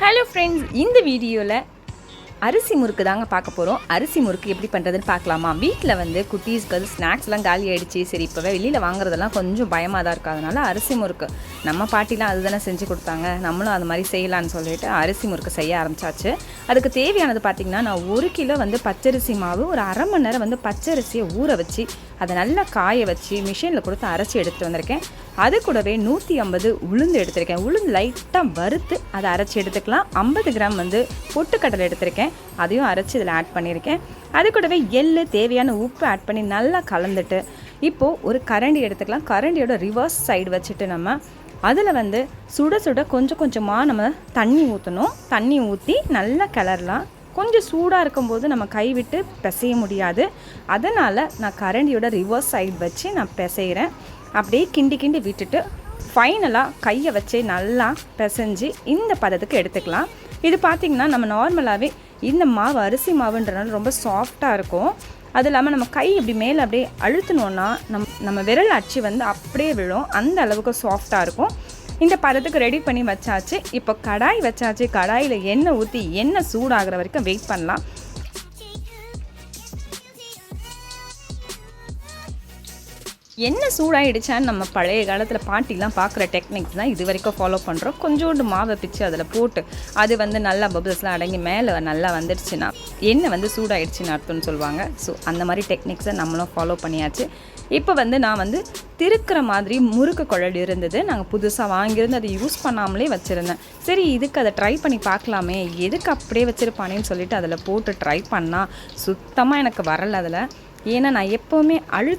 Hello friends இந்த வீடியோவில் அரிசி முறுக்கு தாங்க பார்க்க போகிறோம் அரிசி முறுக்கு எப்படி பண்ணுறதுன்னு பார்க்கலாமா? வீட்டில் வந்து குட்டீஸ்க்கு வந்து ஸ்நாக்ஸ்லாம் காலி ஆகிடுச்சு சரி இப்போவே வெளியில் வாங்குறதெல்லாம் கொஞ்சம் பயமாக தான் இருக்கும் அதனால் அரிசி முறுக்கு. நம்ம பாட்டிலாம் அதுதானே செஞ்சு கொடுத்தாங்க. நம்மளும் அது மாதிரி செய்யலான்னு சொல்லிட்டு அரிசி முறுக்கு செய்ய ஆரம்பிச்சாச்சு. அதுக்கு தேவையானது பார்த்திங்கன்னா நான் ஒரு கிலோ வந்து பச்சரிசி மாவு ஒரு அரை மணி நேரம் வந்து பச்சரிசியை ஊற வச்சு அதை நல்லா காய வச்சு மிஷினில் கொடுத்து அரைச்சி எடுத்துகிட்டு வந்திருக்கேன். அது கூடவே நூற்றி ஐம்பது உளுந்து எடுத்திருக்கேன். உளுந்து லைட்டாக வறுத்து அதை அரைச்சி எடுத்துக்கலாம். ஐம்பது கிராம் வந்து பொட்டுக்கடலை எடுத்திருக்கேன். அதையும் அரைச்சி இதில் ஆட் பண்ணியிருக்கேன். அது கூடவே எள்ளு தேவையான உப்பு ஆட் பண்ணி நல்லா கலந்துட்டு இப்போது ஒரு கரண்டி எடுத்துக்கலாம். கரண்டியோட ரிவர்ஸ் சைடு வச்சுட்டு நம்ம அதில் வந்து சுட சுட கொஞ்சம் கொஞ்சமாக நம்ம தண்ணி ஊற்றணும் தண்ணி ஊற்றி நல்லா கிளறலாம். கொஞ்சம் சூடாக இருக்கும்போது நம்ம கைவிட்டு பிசைய முடியாது. அதனால் நான் கரண்டியோட ரிவர்ஸ் சைடு வச்சு நான் பிசைகிறேன் அப்படியே கிண்டி கிண்டி விட்டுட்டு ஃபைனலாக கையை வச்சு நல்லா பிசைஞ்சு இந்த பதத்துக்கு எடுத்துக்கலாம். இது பார்த்திங்கன்னா நம்ம நார்மலாகவே இந்த மாவு அரிசி மாவுன்றனால ரொம்ப சாஃப்டாக இருக்கும். அது இல்லாமல் நம்ம கை இப்படி மேலே அப்படியே அழுத்தினோன்னா நம் நம்ம விரல் அச்சு வந்து அப்படியே விழும். அந்த அளவுக்கு சாஃப்டாக இருக்கும். இந்த பதத்துக்கு ரெடி பண்ணி வச்சாச்சு. இப்போ கடாய் வச்சாச்சு. கடாயில் எண்ணெய் ஊற்றி எண்ணெய் சூடாகிற வரைக்கும் வெயிட் பண்ணலாம். என்ன சூடாயிடுச்சான்னு நம்ம பழைய காலத்தில் பாட்டிலாம் பார்க்குற டெக்னிக்ஸ் தான் இது வரைக்கும் ஃபாலோ பண்ணுறோம் கொஞ்சோண்டு மாவை பிச்சு அதில் போட்டு அது வந்து நல்லா பபிள்ஸ்லாம் அடங்கி மேலே நல்லா வந்துடுச்சுன்னா எண்ணெய் வந்து சூடாயிடுச்சுன்னு அர்த்தம்னு சொல்லுவாங்க. ஸோ அந்த மாதிரி டெக்னிக்ஸை நம்மளும் ஃபாலோ பண்ணியாச்சு. இப்போ வந்து நான் வந்து திருக்கிற மாதிரி முறுக்கு குழல் இருந்தது. நாங்கள் புதுசாக வாங்கியிருந்து அதை யூஸ் பண்ணாமலே வச்சுருந்தேன். சரி இதுக்கு அதை ட்ரை பண்ணி பார்க்கலாமே. எதுக்கு அப்படியே வச்சுருப்பானேன்னு சொல்லிட்டு அதில் போட்டு ட்ரை பண்ணால் சுத்தமாக எனக்கு வரல அதில். ஏன்னா நான் எப்போவுமே அழு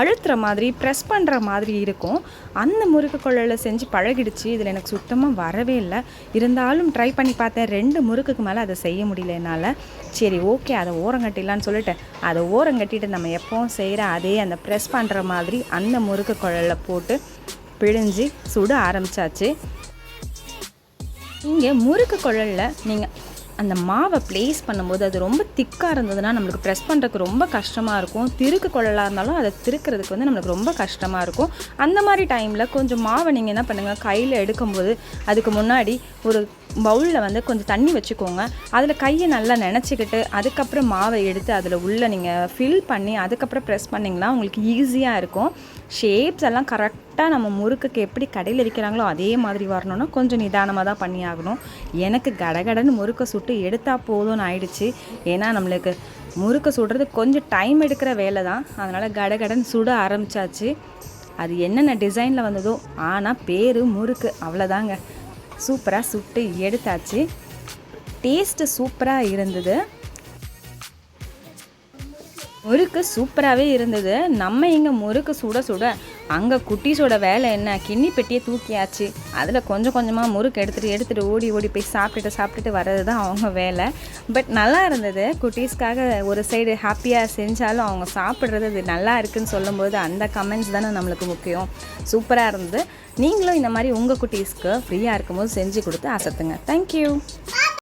அழுத்துற மாதிரி ப்ரெஸ் பண்ணுற மாதிரி இருக்கும். அந்த முறுக்கு குழலில் செஞ்சு பழகிடுச்சு. இதில் எனக்கு சுத்தமாக வரவே இல்லை. இருந்தாலும் ட்ரை பண்ணி பார்த்தேன். ரெண்டு முறுக்குக்கு மேலே அதை செய்ய முடியல என்னால். சரி ஓகே அதை ஓரங்கட்டிடலான்னு சொல்லிட்டு அதை ஓரங்கட்டிட்டு நம்ம எப்போவும் செய்கிற அதே அந்த ப்ரெஸ் பண்ணுற மாதிரி அந்த முறுக்கு குழலில் போட்டு பிழிஞ்சு சுட ஆரம்பித்தாச்சு இங்கே முறுக்கு குழலில் நீங்கள் அந்த மாவை ப்ளேஸ் பண்ணும்போது அது ரொம்ப திக்காக இருந்ததுன்னா நம்மளுக்கு ப்ரெஸ் பண்ணுறதுக்கு ரொம்ப கஷ்டமாக இருக்கும். திருக்கு கொள்ளலாக இருந்தாலும் அதை திருக்கிறதுக்கு வந்து நம்மளுக்கு ரொம்ப கஷ்டமாக இருக்கும். அந்த மாதிரி டைமில் கொஞ்சம் மாவை நீங்கள் என்ன பண்ணுங்கள் கையில் எடுக்கும்போது அதுக்கு முன்னாடி ஒரு பவுலில் வந்து கொஞ்சம் தண்ணி வச்சுக்கோங்க. அதில் கையை நல்லா நினச்சிக்கிட்டு அதுக்கப்புறம் மாவை எடுத்து அதில் உள்ளே நீங்கள் ஃபில் பண்ணி அதுக்கப்புறம் ப்ரெஸ் பண்ணிங்கன்னா உங்களுக்கு ஈஸியாக இருக்கும். ஷேப்ஸ் எல்லாம் கரெக்டாக நம்ம முறுக்குக்கு எப்படி கடையில் விற்கிறாங்களோ அதே மாதிரி வரணும்னா கொஞ்சம் நிதானமாக தான் பண்ணி ஆகணும். எனக்கு கடகடன்னு முறுக்கை சுட்டு எடுத்தால் போதும்னு ஆயிடுச்சு. ஏன்னா நம்மளுக்கு முறுக்கை சுடுறது கொஞ்சம் டைம் எடுக்கிற வேலை தான். அதனால் கடகடன்னு சுட ஆரம்பித்தாச்சு அது என்னென்ன டிசைனில் வந்ததோ ஆனால் பேர் முறுக்கு. அவ்வளோதாங்க சூப்பராக சுட்டு எடுத்தாச்சு. டேஸ்ட்டு சூப்பராக இருந்தது. முறுக்கு சூப்பராகவே இருந்தது. நம்ம இங்கே முறுக்கு சுட சுட அங்கே குட்டீஸோட வேலை என்ன? கிண்ணி பெட்டியை தூக்கியாச்சு. அதில் கொஞ்சம் கொஞ்சமாக முறுக்கு எடுத்துகிட்டு எடுத்துகிட்டு ஓடி ஓடி போய் சாப்பிட்டுட்டு சாப்பிட்டுட்டு வர்றது தான் அவங்க வேலை. பட் நல்லா இருந்தது. குட்டீஸ்க்காக ஒரு சைடு ஹாப்பியாக செஞ்சாலும் அவங்க சாப்பிட்றது இது நல்லா இருக்குன்னு சொல்லும்போது அந்த கமெண்ட்ஸ் தானே நம்மளுக்கு முக்கியம். சூப்பராக இருந்தது. நீங்களும் இந்த மாதிரி உங்கள் குட்டீஸ்க்கு ஃப்ரீயாக இருக்கும்போது செஞ்சு கொடுத்து அசத்துங்க. தேங்க்யூ